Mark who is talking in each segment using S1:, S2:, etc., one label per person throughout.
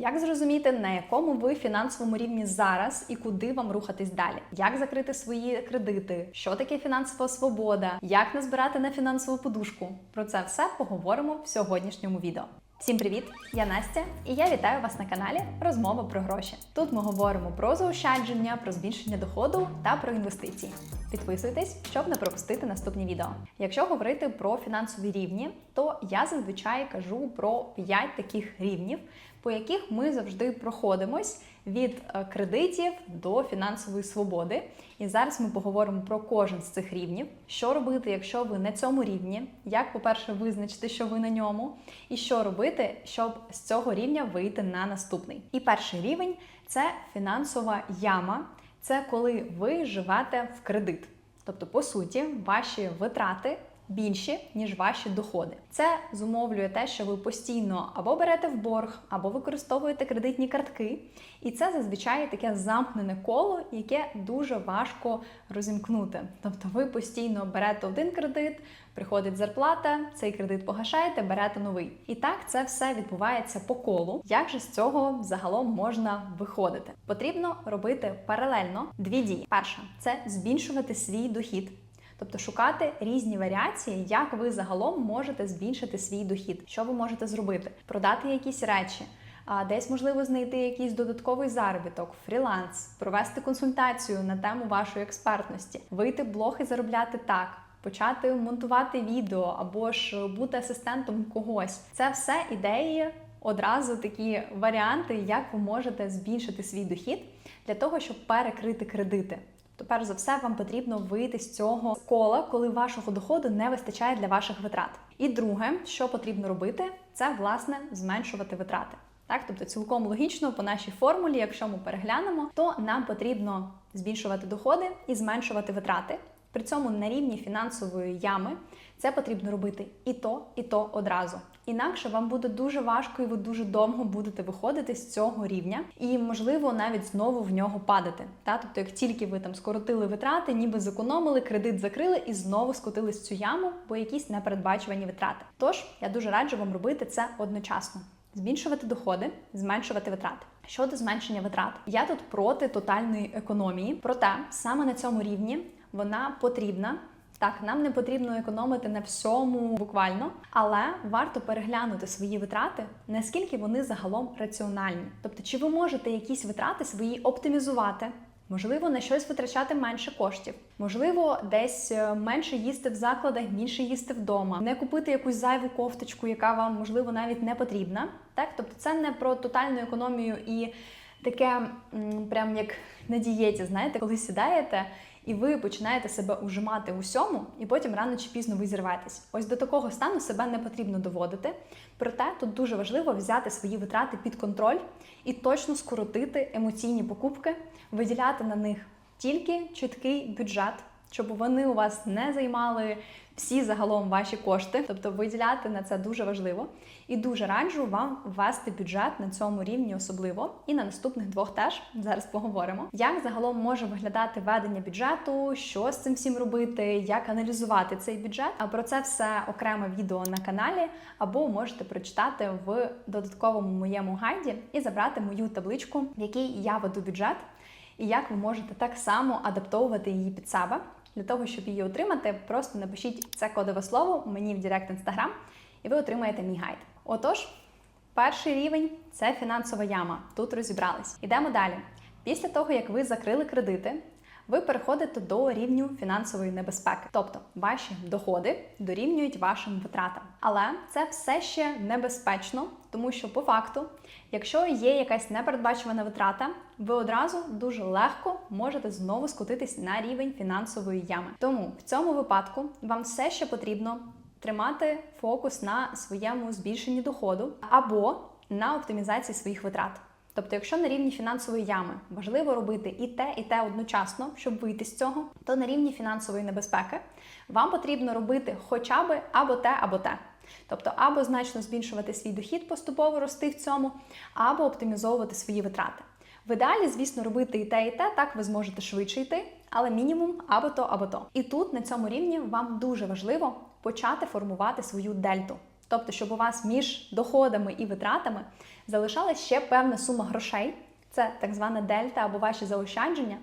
S1: Як зрозуміти, на якому ви фінансовому рівні зараз і куди вам рухатись далі? Як закрити свої кредити? Що таке фінансова свобода? Як назбирати на фінансову подушку? Про це все поговоримо в сьогоднішньому відео. Всім привіт! Я Настя, і я вітаю вас на каналі Розмова про гроші. Тут ми говоримо про заощадження, про збільшення доходу та про інвестиції. Підписуйтесь, щоб не пропустити наступні відео. Якщо говорити про фінансові рівні, то я зазвичай кажу про 5 таких рівнів, по яких ми завжди проходимось від е, кредитів до фінансової свободи. І зараз ми поговоримо про кожен з цих рівнів, що робити, якщо ви на цьому рівні, як, по-перше, визначити, що ви на ньому, і що робити, щоб з цього рівня вийти на наступний. І перший рівень це фінансова яма. Це коли ви живете в кредит. Тобто, по суті, ваші витрати більші, ніж ваші доходи. Це зумовлює те, що ви постійно або берете в борг, або використовуєте кредитні картки. І це зазвичай таке замкнене коло, яке дуже важко розімкнути. Тобто ви постійно берете один кредит, приходить зарплата, цей кредит погашаєте, берете новий. І так це все відбувається по колу. Як же з цього загалом можна виходити? Потрібно робити паралельно дві дії. Перша це збільшувати свій дохід. Тобто шукати різні варіації, як ви загалом можете збільшити свій дохід. Що ви можете зробити? Продати якісь речі, а десь можливо знайти якийсь додатковий заробіток, фріланс, провести консультацію на тему вашої експертності, вийти в блог і заробляти так. Почати монтувати відео або ж бути асистентом когось. Це все ідеї, одразу такі варіанти, як ви можете збільшити свій дохід для того, щоб перекрити кредити. То перш за все вам потрібно вийти з цього кола, коли вашого доходу не вистачає для ваших витрат. І друге, що потрібно робити, це власне зменшувати витрати. Так, тобто цілком логічно по нашій формулі, якщо ми переглянемо, то нам потрібно збільшувати доходи і зменшувати витрати. При цьому на рівні фінансової ями це потрібно робити і то, і то одразу. Інакше вам буде дуже важко, і ви дуже довго будете виходити з цього рівня, і можливо навіть знову в нього падати. Та тобто, як тільки ви там скоротили витрати, ніби зекономили, кредит закрили і знову скотились цю яму, бо якісь непередбачувані витрати. Тож я дуже раджу вам робити це одночасно. Збільшувати доходи, зменшувати витрати. Щодо зменшення витрат, я тут проти тотальної економії, проте саме на цьому рівні вона потрібна. Так, нам не потрібно економити на всьому буквально, але варто переглянути свої витрати, наскільки вони загалом раціональні. Тобто, чи ви можете якісь витрати свої оптимізувати? Можливо, на щось витрачати менше коштів, можливо, десь е, менше їсти в закладах, більше їсти вдома, не купити якусь зайву кофточку, яка вам можливо навіть не потрібна. Так, тобто, це не про тотальну економію і таке, прям як на дієті, знаєте, коли сідаєте і ви починаєте себе ужимати у всьому, і потім рано чи пізно ви зірветесь. Ось до такого стану себе не потрібно доводити. Проте тут дуже важливо взяти свої витрати під контроль і точно скоротити емоційні покупки, виділяти на них тільки чіткий бюджет, щоб вони у вас не займали всі загалом ваші кошти, тобто виділяти на це дуже важливо. І дуже раджу вам ввести бюджет на цьому рівні, особливо і на наступних двох теж зараз поговоримо. Як загалом може виглядати ведення бюджету, що з цим всім робити, як аналізувати цей бюджет. А про це все окреме відео на каналі, або можете прочитати в додатковому моєму гайді і забрати мою табличку, в якій я веду бюджет, і як ви можете так само адаптовувати її під себе. Для того, щоб її отримати, просто напишіть це кодове слово мені в Директ Інстаграм, і ви отримаєте мій гайд. Отож, перший рівень це фінансова яма. Тут розібрались. Ідемо далі. Після того, як ви закрили кредити, ви переходите до рівню фінансової небезпеки, тобто ваші доходи дорівнюють вашим витратам. Але це все ще небезпечно, тому що по факту, якщо є якась непередбачувана витрата, ви одразу дуже легко можете знову скотитись на рівень фінансової ями. Тому в цьому випадку вам все ще потрібно тримати фокус на своєму збільшенні доходу або на оптимізації своїх витрат. Тобто, якщо на рівні фінансової ями важливо робити і те, і те одночасно, щоб вийти з цього, то на рівні фінансової небезпеки вам потрібно робити хоча б або те, або те. Тобто, або значно збільшувати свій дохід, поступово рости в цьому, або оптимізовувати свої витрати. В ідеалі, звісно, робити і те, і те, так ви зможете швидше йти, але мінімум або то, або то. І тут на цьому рівні вам дуже важливо почати формувати свою дельту. Тобто, щоб у вас між доходами і витратами залишалась ще певна сума грошей, це так звана дельта або ваші заощадження,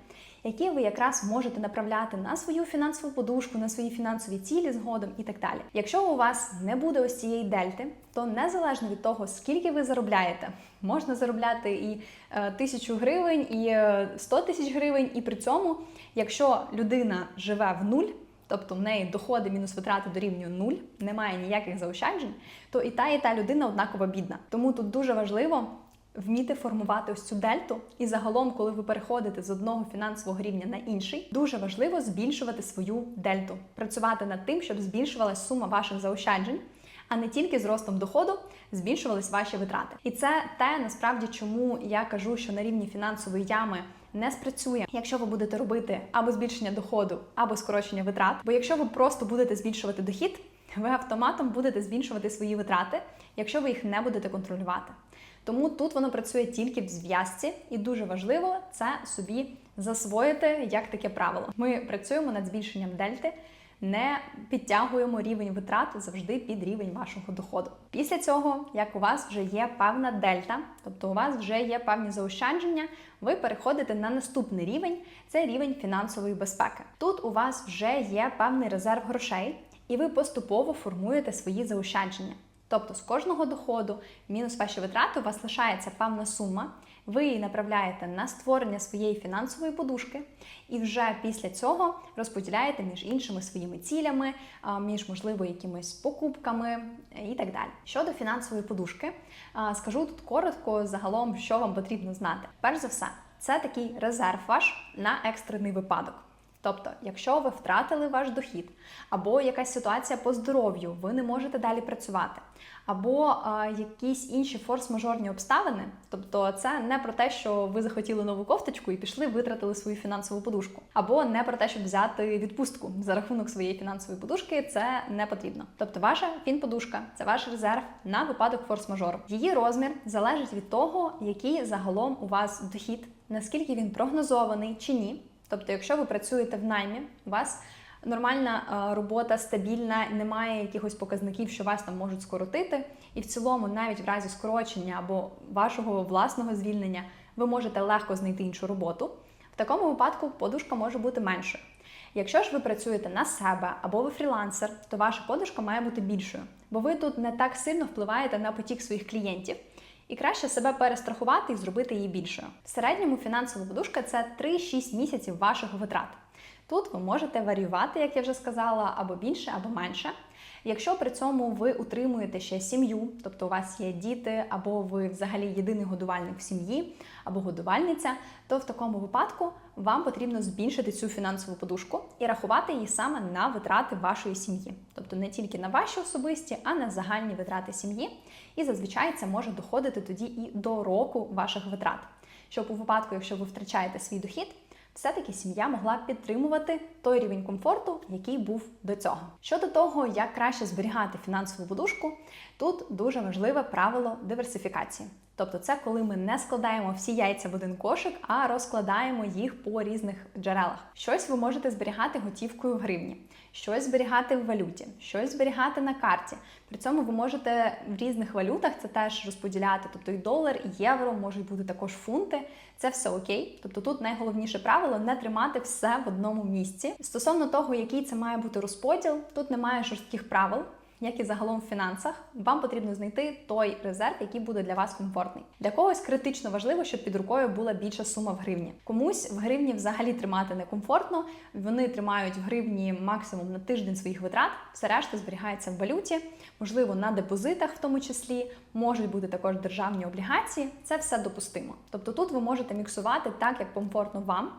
S1: які ви якраз можете направляти на свою фінансову подушку, на свої фінансові цілі згодом і так далі. Якщо у вас не буде ось цієї дельти, то незалежно від того, скільки ви заробляєте, можна заробляти і е, тисячу гривень, і е, 100 тисяч гривень, і при цьому, якщо людина живе в нуль. Тобто в неї доходи мінус витрати дорівнює нуль, немає ніяких заощаджень, то і та, і та людина однаково бідна. Тому тут дуже важливо вміти формувати ось цю дельту. І загалом, коли ви переходите з одного фінансового рівня на інший, дуже важливо збільшувати свою дельту, працювати над тим, щоб збільшувалась сума ваших заощаджень. А не тільки з ростом доходу збільшувались ваші витрати, і це те насправді, чому я кажу, що на рівні фінансової ями не спрацює, якщо ви будете робити або збільшення доходу, або скорочення витрат. Бо якщо ви просто будете збільшувати дохід, ви автоматом будете збільшувати свої витрати, якщо ви їх не будете контролювати. Тому тут воно працює тільки в зв'язці, і дуже важливо це собі засвоїти як таке правило. Ми працюємо над збільшенням дельти. Не підтягуємо рівень витрат завжди під рівень вашого доходу. Після цього, як у вас вже є певна дельта, тобто у вас вже є певні заощадження, ви переходите на наступний рівень це рівень фінансової безпеки. Тут у вас вже є певний резерв грошей, і ви поступово формуєте свої заощадження. Тобто з кожного доходу мінус ваші витрати у вас лишається певна сума, ви її направляєте на створення своєї фінансової подушки, і вже після цього розподіляєте між іншими своїми цілями, між, можливо, якимись покупками і так далі. Щодо фінансової подушки, скажу тут коротко загалом, що вам потрібно знати. Перш за все, це такий резерв ваш на екстрений випадок. Тобто, якщо ви втратили ваш дохід, або якась ситуація по здоров'ю, ви не можете далі працювати, або а, якісь інші форс-мажорні обставини, тобто це не про те, що ви захотіли нову кофточку і пішли, витратили свою фінансову подушку, або не про те, щоб взяти відпустку за рахунок своєї фінансової подушки, це не потрібно. Тобто, ваша фінподушка це ваш резерв на випадок форс-мажору. Її розмір залежить від того, який загалом у вас дохід, наскільки він прогнозований чи ні. Тобто, якщо ви працюєте в наймі, у вас нормальна робота стабільна, немає якихось показників, що вас там можуть скоротити, і в цілому, навіть в разі скорочення або вашого власного звільнення, ви можете легко знайти іншу роботу. В такому випадку подушка може бути меншою. Якщо ж ви працюєте на себе або ви фрілансер, то ваша подушка має бути більшою, бо ви тут не так сильно впливаєте на потік своїх клієнтів. І краще себе перестрахувати і зробити її більшою. В середньому фінансова подушка це 3-6 місяців ваших витрат. Тут ви можете варіювати, як я вже сказала, або більше, або менше. Якщо при цьому ви утримуєте ще сім'ю, тобто у вас є діти, або ви взагалі єдиний годувальник в сім'ї, або годувальниця, то в такому випадку вам потрібно збільшити цю фінансову подушку і рахувати її саме на витрати вашої сім'ї, тобто не тільки на ваші особисті, а на загальні витрати сім'ї. І зазвичай це може доходити тоді і до року ваших витрат. Щоб у випадку, якщо ви втрачаєте свій дохід, все-таки сім'я могла підтримувати той рівень комфорту, який був до цього. Щодо того, як краще зберігати фінансову подушку, тут дуже важливе правило диверсифікації. Тобто, це коли ми не складаємо всі яйця в один кошик, а розкладаємо їх по різних джерелах. Щось ви можете зберігати готівкою в гривні, щось зберігати в валюті, щось зберігати на карті. При цьому ви можете в різних валютах це теж розподіляти. Тобто і долар, і євро, можуть бути також фунти. Це все окей. Тобто тут найголовніше правило не тримати все в одному місці. Стосовно того, який це має бути розподіл, тут немає жорстких правил як і загалом в фінансах, вам потрібно знайти той резерв, який буде для вас комфортний. Для когось критично важливо, щоб під рукою була більша сума в гривні. Комусь в гривні взагалі тримати некомфортно. Вони тримають в гривні максимум на тиждень своїх витрат. Все решта зберігається в валюті, можливо, на депозитах, в тому числі, можуть бути також державні облігації. Це все допустимо. Тобто тут ви можете міксувати так, як комфортно вам.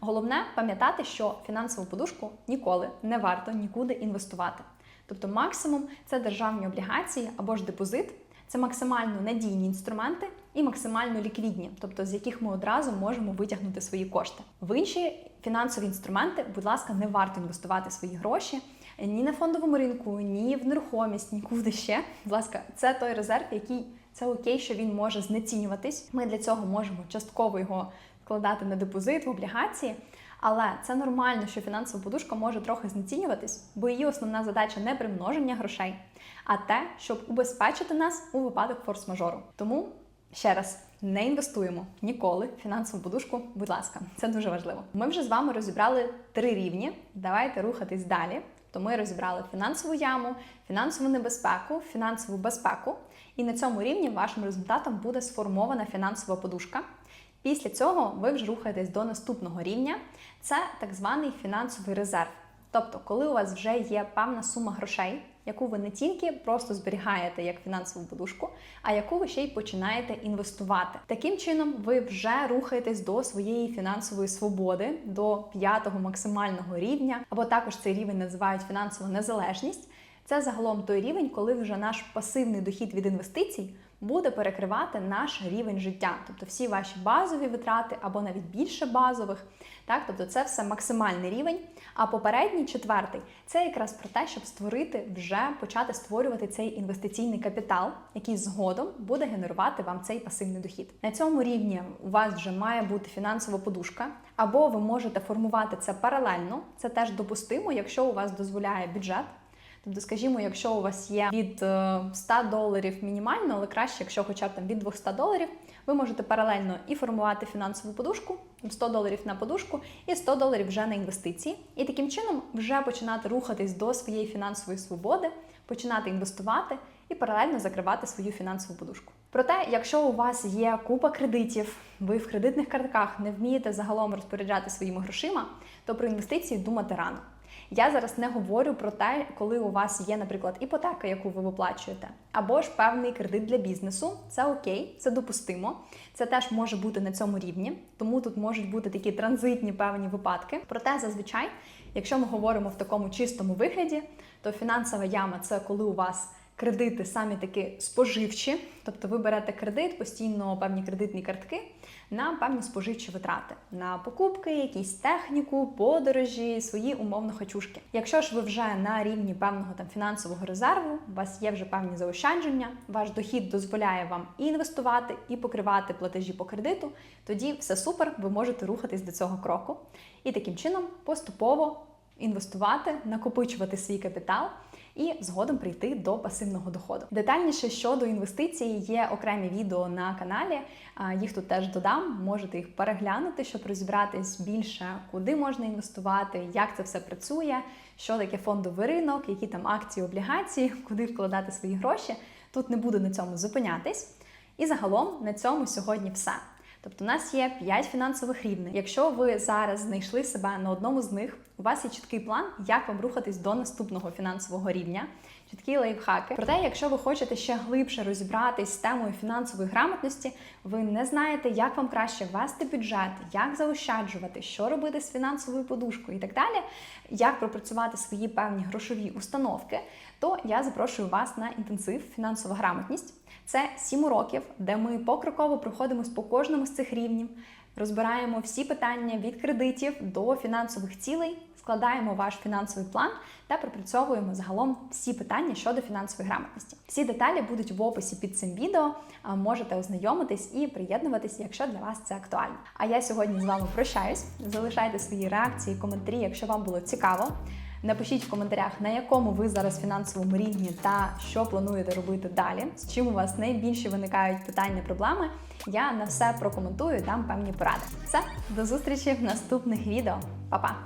S1: Головне пам'ятати, що фінансову подушку ніколи не варто нікуди інвестувати. Тобто максимум це державні облігації або ж депозит, це максимально надійні інструменти і максимально ліквідні, тобто з яких ми одразу можемо витягнути свої кошти. В інші фінансові інструменти, будь ласка, не варто інвестувати свої гроші ні на фондовому ринку, ні в нерухомість, нікуди ще. Будь ласка, це той резерв, який це окей, що він може знецінюватись. Ми для цього можемо частково його вкладати на депозит в облігації. Але це нормально, що фінансова подушка може трохи знецінюватись, бо її основна задача не примноження грошей, а те, щоб убезпечити нас у випадок форс-мажору. Тому ще раз. Не інвестуємо ніколи в фінансову подушку, будь ласка, це дуже важливо. Ми вже з вами розібрали три рівні. Давайте рухатись далі. То ми розібрали фінансову яму, фінансову небезпеку, фінансову безпеку. І на цьому рівні вашим результатом буде сформована фінансова подушка. Після цього ви вже рухаєтесь до наступного рівня. Це так званий фінансовий резерв. Тобто, коли у вас вже є певна сума грошей, яку ви не тільки просто зберігаєте як фінансову подушку, а яку ви ще й починаєте інвестувати. Таким чином, ви вже рухаєтесь до своєї фінансової свободи, до п'ятого максимального рівня, або також цей рівень називають фінансова незалежність. Це загалом той рівень, коли вже наш пасивний дохід від інвестицій буде перекривати наш рівень життя, тобто всі ваші базові витрати або навіть більше базових. Так, тобто це все максимальний рівень. А попередній четвертий це якраз про те, щоб створити вже почати створювати цей інвестиційний капітал, який згодом буде генерувати вам цей пасивний дохід. На цьому рівні у вас вже має бути фінансова подушка, або ви можете формувати це паралельно. Це теж допустимо, якщо у вас дозволяє бюджет. Тобто, скажімо, якщо у вас є від 100 доларів мінімально, але краще, якщо хоча б там від 200 доларів, ви можете паралельно і формувати фінансову подушку, 100 доларів на подушку і 100 доларів вже на інвестиції. І таким чином вже починати рухатись до своєї фінансової свободи, починати інвестувати і паралельно закривати свою фінансову подушку. Проте, якщо у вас є купа кредитів, ви в кредитних картках не вмієте загалом розпоряджати своїми грошима, то про інвестиції думати рано. Я зараз не говорю про те, коли у вас є, наприклад, іпотека, яку ви виплачуєте, або ж певний кредит для бізнесу. Це окей, це допустимо. Це теж може бути на цьому рівні, тому тут можуть бути такі транзитні певні випадки. Проте, зазвичай, якщо ми говоримо в такому чистому вигляді, то фінансова яма це коли у вас кредити самі таки споживчі, тобто ви берете кредит, постійно певні кредитні картки на певні споживчі витрати, на покупки, якісь техніку, подорожі, свої умовно хочушки. Якщо ж ви вже на рівні певного там фінансового резерву, у вас є вже певні заощадження, ваш дохід дозволяє вам і інвестувати, і покривати платежі по кредиту, тоді все супер, ви можете рухатись до цього кроку. І таким чином поступово інвестувати, накопичувати свій капітал і згодом прийти до пасивного доходу. Детальніше щодо інвестицій є окремі відео на каналі. Їх тут теж додам. Можете їх переглянути, щоб розібратись більше, куди можна інвестувати, як це все працює, що таке фондовий ринок, які там акції, облігації, куди вкладати свої гроші. Тут не буду на цьому зупинятись. І загалом на цьому сьогодні все. Тобто у нас є 5 фінансових рівнів. Якщо ви зараз знайшли себе на одному з них, у вас є чіткий план, як вам рухатись до наступного фінансового рівня, чіткі лайфхаки. Проте, якщо ви хочете ще глибше розібратись з темою фінансової грамотності, ви не знаєте, як вам краще ввести бюджет, як заощаджувати, що робити з фінансовою подушкою і так далі, як пропрацювати свої певні грошові установки, то я запрошую вас на інтенсив фінансова грамотність. Це 7 років, де ми покроково проходимо по кожному з цих рівнів, розбираємо всі питання від кредитів до фінансових цілей, складаємо ваш фінансовий план та пропрацьовуємо загалом всі питання щодо фінансової грамотності. Всі деталі будуть в описі під цим відео. Можете ознайомитись і приєднуватись, якщо для вас це актуально. А я сьогодні з вами прощаюсь. Залишайте свої реакції, коментарі, якщо вам було цікаво. Напишіть в коментарях, на якому ви зараз фінансовому рівні та що плануєте робити далі, з чим у вас найбільше виникають питання, проблеми. Я на все прокоментую, дам певні поради. Все, до зустрічі в наступних відео. Па-па!